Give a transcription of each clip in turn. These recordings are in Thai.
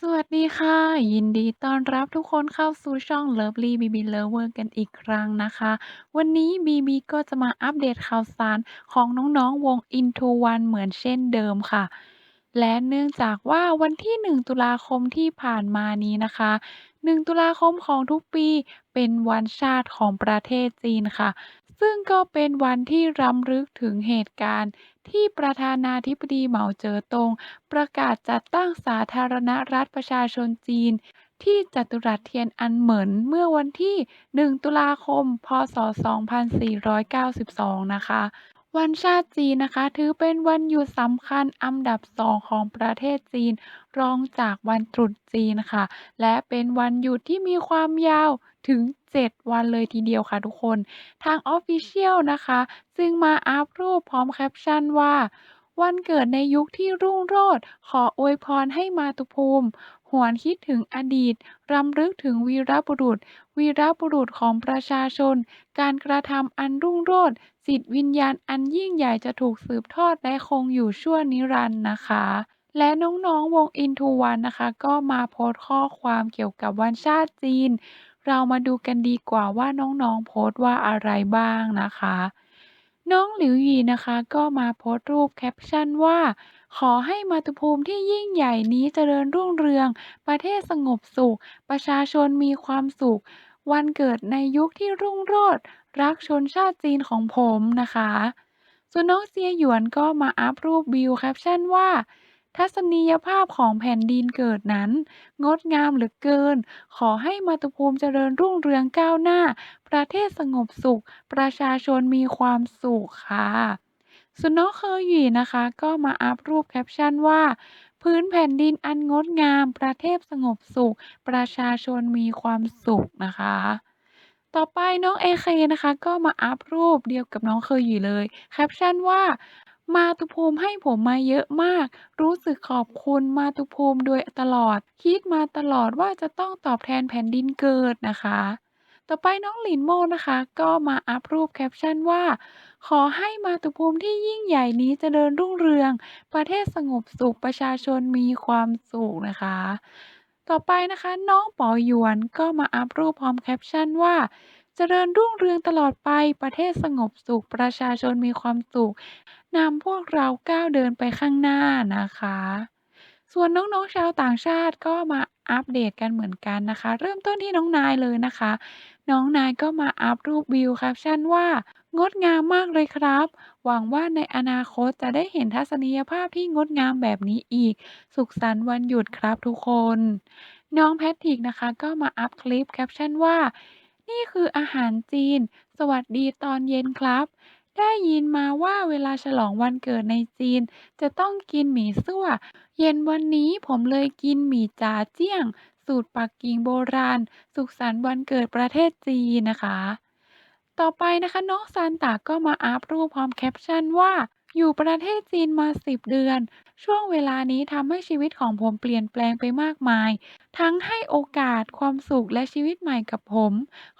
สวัสดีค่ะ ยินดีต้อนรับทุกคนเข้าสู่ช่อง Lovely BB Lover กันอีกครั้งนะคะ วันนี้บีบีก็จะมาอัปเดตข่าวสารของน้อง ๆ วง Into One เหมือนเช่นเดิมค่ะ และเนื่องจากว่าวันที่ 1 ตุลาคมที่ผ่านมานี้นะคะ 1 ตุลาคมของทุกปีเป็นวันชาติของประเทศจีนค่ะ ซึ่งก็เป็นวันที่รำลึกถึงเหตุการณ์ที่ประธานาธิบดีเหมาเจ๋อตง ประกาศจัดตั้งสาธารณรัฐประชาชนจีน ที่จัตุรัสเทียนอันเหมินเมื่อวันที่ 1 ตุลาคม พ.ศ.2492 นะคะ วันชาติจีนนะคะ ถือเป็นวันหยุดสำคัญอันดับสองของประเทศจีน รองจากวันตรุษจีนค่ะ และเป็นวันหยุดที่มีความยาวถึง 7 วันเลยทีเดียวค่ะทุกคน ทาง Official นะคะ จึงมาอัปรูปพร้อมแคปชั่นว่า วันเกิดในยุคที่รุ่งโรจน์ขออวยพรให้มาตุภูมิ หวนคิดถึงอดีต รำลึกถึงวีรบุรุษ วีรบุรุษของประชาชน การกระทำอันรุ่งโรจน์ จิตวิญญาณอันยิ่งใหญ่จะถูกสืบทอดและคงอยู่ชั่วนิรันดร์นะคะ และน้องๆวง Into One นะคะ ก็มาโพสต์ข้อความเกี่ยวกับวันชาติจีน เรามาดูกันดีกว่าว่าน้องๆโพสต์ว่าอะไรบ้างนะคะ น้องหลิวหยีนะคะก็มาโพสต์รูปแคปชั่นว่าขอให้มาตุภูมิที่ยิ่งใหญ่นี้เจริญรุ่งเรือง ประเทศสงบสุข ประชาชนมีความสุข วันเกิดในยุคที่รุ่งโรจน์ รักชนชาติจีนของผมนะคะ ส่วนน้องเจียหยวนก็มาอัปรูปวิวแคปชั่นว่า ทัศนียภาพของแผ่นดินเกิดนั้น งดงามเหลือเกิน ขอให้มาตุภูมิเจริญรุ่งเรืองก้าวหน้า ประเทศสงบสุข ประชาชนมีความสุขค่ะส่วนน้องเคอหยีนะคะ ก็มาอัปรูปแคปชั่นว่าพื้นแผ่นดินอันงดงาม ประเทศสงบสุข ประชาชนมีความสุขนะคะ ต่อไปน้องเอเคนะคะ ก็มาอัปรูปเดียวกับน้องเคยอยี่เลย แคปชั่นว่า มาตุภูมิให้ผมมาเยอะมาก รู้สึกขอบคุณมาตุภูมิโดยตลอด คิดมาตลอดว่าจะต้องตอบแทนแผ่นดินเกิดนะคะ ต่อไปน้องหลินโมนะคะ ก็มาอัปรูปแคปชั่นว่า ขอให้มาตุภูมิที่ยิ่งใหญ่นี้เจริญรุ่งเรือง ประเทศสงบสุขประชาชนมีความสุขนะคะ ต่อไปนะคะ น้องป๋อหยวนก็มาอัปรูปพร้อมแคปชั่นว่า เจริญรุ่งเรืองตลอดไปประเทศสงบสุข ประชาชนมีความสุขนำพวกเราก้าวเดินไปข้างหน้านะคะ ส่วนน้องๆชาวต่างชาติก็มาอัปเดตกันเหมือนกันนะคะ เริ่มต้นที่น้องนายเลยนะคะ น้องนายก็มาอัปรูปวิวแคปชั่นว่า งดงามมากเลยครับ หวังว่าในอนาคตจะได้เห็นทัศนียภาพที่งดงามแบบนี้อีก สุขสันต์วันหยุดครับทุกคน น้องแพทริกนะคะ ก็มาอัปคลิปแคปชั่นว่า นี่คืออาหารจีน สวัสดีตอนเย็นครับ ได้ยินมาว่าเวลาฉลองวันเกิดในจีนจะต้องกินหมี่ซั่ว เย็นวันนี้ผมเลยกินหมี่จ๋าเจี้ยง สูตรปักกิ่งโบราณ สุขสันต์วันเกิดประเทศจีนนะคะ ต่อไปนะคะน้องซานตาก็มาอัปรูปพร้อมแคปชั่นว่า อยู่ประเทศจีนมา 10 เดือน ช่วงเวลานี้ทำให้ชีวิตของผมเปลี่ยนแปลงไปมากมาย ทั้งให้โอกาสความสุขและชีวิตใหม่กับผม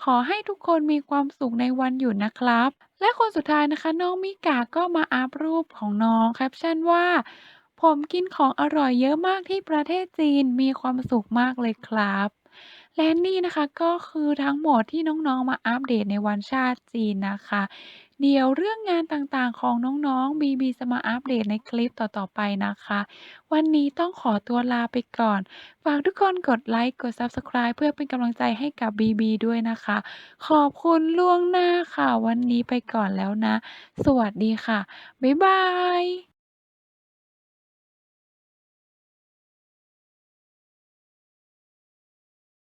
ขอให้ทุกคนมีความสุขในวันหยุดนะครับ และคนสุดท้ายนะคะ น้องมิกาก็มาอัปรูปของน้องแคปชั่นว่า ผมกินของอร่อยเยอะมากที่ประเทศจีน มีความสุขมากเลยครับ และนี่นะคะ ก็คือทั้งหมดที่น้อง ๆ มาอัปเดตในวันชาติจีนนะคะ เดี๋ยวเรื่องงานต่างๆ ของน้อง ๆ บีบีจะมาอัปเดตในคลิปต่อ ๆ ไปนะคะ วันนี้ต้องขอตัวลาไปก่อน ฝากทุกคนกดไลค์ กด Subscribe เพื่อเป็นกำลังใจให้กับบีบีด้วยนะคะ ขอบคุณล่วงหน้าค่ะ วันนี้ไปก่อนแล้วนะ สวัสดีค่ะ บ๊ายบาย